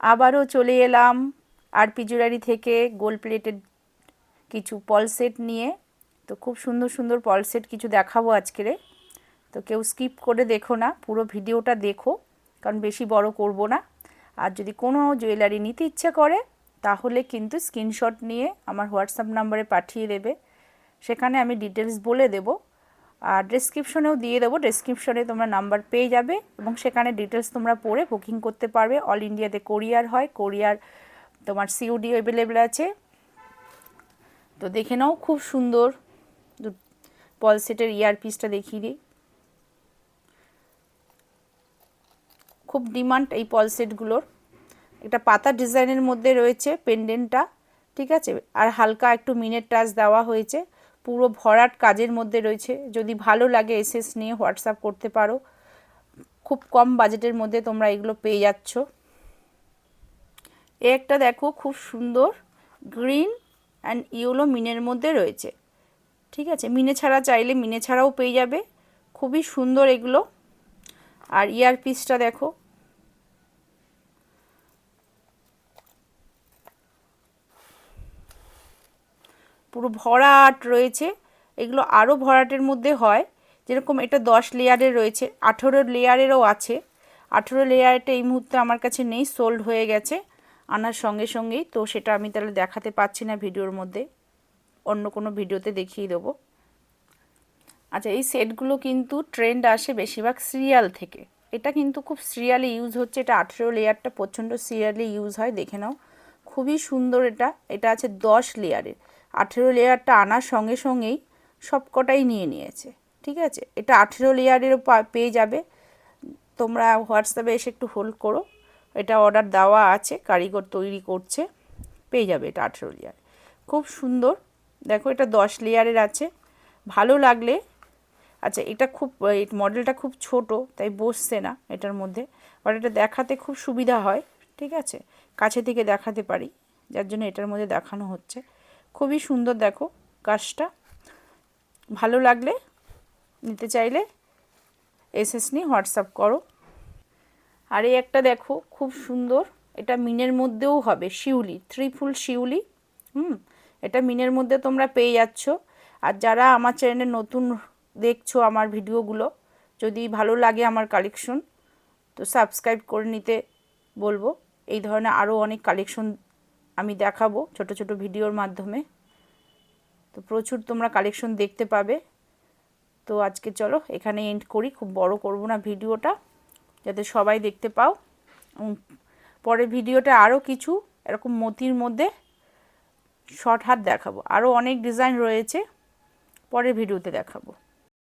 আবারও চলে এলাম আরপি জুয়েলারি থেকে গোল্ড প্লেটেড কিছু পল সেট নিয়ে। তো খুব সুন্দর সুন্দর পল সেট কিছু দেখাবো আজকেরে তো কেউ স্কিপ করে দেখো না, পুরো ভিডিওটা দেখো, কারণ বেশি বড় করব না। আর যদি কোনো জুয়েলারি নিতে ইচ্ছা করে, তাহলে কিন্তু স্ক্রিনশট নিয়ে আমার হোয়াটসঅ্যাপ নাম্বারে পাঠিয়ে দেবে। সেখানে আমি ডিটেলস বলে দেবো। আর ডেসক্রিপশনেও দিয়ে দেবো। ডেসক্রিপশনে তোমরা নাম্বার পেয়ে যাবে এবং সেখানে ডিটেলস তোমরা পড়ে বুকিং করতে পারবে। অল ইন্ডিয়াতে কোরিয়ার হয় কোরিয়ার তোমার সিওডি অ্যাভেলেবেল আছে। তো দেখে নাও, খুব সুন্দর পলসেটের ইয়ারপিসটা দেখিয়ে দিই। খুব ডিমান্ড এই পলসেটগুলোর। একটা পাতা ডিজাইনের মধ্যে রয়েছে পেন্ডেন্টটা ঠিক আছে? আর হালকা একটু মিনের টাচ দেওয়া হয়েছে। পুরো ভরাট কাজের মধ্যে রয়েছে। যদি ভালো লাগে এসএস নিয়ে হোয়াটসঅ্যাপ করতে পারো। খুব কম বাজেটের মধ্যে তোমরা এগুলো পেয়ে যাচ্ছ। এ একটা দেখো, খুব সুন্দর। গ্রিন অ্যান্ড ইয়েলো মিনের মধ্যে রয়েছে। ঠিক আছে? মিনে ছাড়া চাইলে মিনে ছাড়াও পেয়ে যাবে। খুবই সুন্দর এগুলো। আর ইয়ার পিসটা দেখো পুরো ভরাট রয়েছে। এগুলো আরও ভরাটের মধ্যে হয়। যেরকম এটা দশ লেয়ারের রয়েছে, আঠেরো লেয়ারেরও আছে। আঠেরো লেয়ারটা এই মুহূর্তে আমার কাছে নেই সোল্ড হয়ে গেছে আনার সঙ্গে সঙ্গেই। তো সেটা আমি তাহলে দেখাতে পাচ্ছি না ভিডিওর মধ্যে। অন্য কোনো ভিডিওতে দেখিয়ে দেবো। আচ্ছা এই সেটগুলো কিন্তু ট্রেন্ড আসে বেশিরভাগ সিরিয়াল থেকে। এটা কিন্তু খুব সিরিয়ালি ইউজ হচ্ছে। এটা আঠেরো লেয়ারটা প্রচণ্ড সিরিয়ালি ইউজ হয়, দেখে নাও। খুবই সুন্দর এটা। এটা আছে দশ লেয়ারের আঠেরো লেয়ারটা আনার সঙ্গে সঙ্গেই সব কটাই নিয়ে নিয়েছে, ঠিক আছে? এটা আঠেরো লেয়ারেরও পেয়ে যাবে। তোমরা হোয়াটসঅ্যাপে এসে একটু হোল্ড করো। এটা অর্ডার দেওয়া আছে, কারিগর তৈরি করছে, পেয়ে যাবে এটা আঠেরো লেয়ার। খুব সুন্দর। দেখো এটা দশ লেয়ারের আছে। ভালো লাগলে আচ্ছা এটা খুব মডেলটা খুব ছোট, তাই বসছে না এটার মধ্যে। বাট এটা দেখাতে খুব সুবিধা হয়, ঠিক আছে? কাছে থেকে দেখাতে পারি, যার জন্য এটার মধ্যে দেখানো হচ্ছে। খুবই সুন্দর দেখো কাজটা। ভালো লাগলে নিতে চাইলে এসএস নিয়ে হোয়াটসঅ্যাপ করো। আর এই একটা দেখো খুব সুন্দর, এটা মিনের মধ্যেও হবে শিউলি থ্রি ফুল শিউলি, হুম, এটা মিনের মধ্যে তোমরা পেয়ে যাচ্ছ। আর যারা আমার চ্যানেলে নতুন দেখছ আমার ভিডিওগুলো, যদি ভালো লাগে আমার কালেকশন তো সাবস্ক্রাইব করে নিতে বলব। এই ধরনের আরও অনেক কালেকশন আমি দেখাবো ছোট ছোট ভিডিওর মাধ্যমে। তো প্রচুর তোমরা কালেকশন দেখতে পাবে। তো আজকে চলো এখানে এন্ড করি, খুব বড় করব না ভিডিওটা, যাতে সবাই দেখতে পাও। পরের ভিডিওটা আরও কিছু, এরকম মতির মধ্যে শর্ট হাত দেখাবো। আরও অনেক ডিজাইন রয়েছে পরের ভিডিওতে দেখাবো।